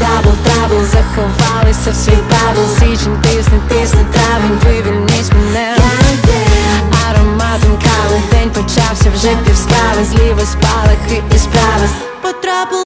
дабл, трабл Заховалися в свій бабл Січень тисне, тисне травень вивільнись мене. Ароматом кави День почався вже півсправи Зліва спалахи і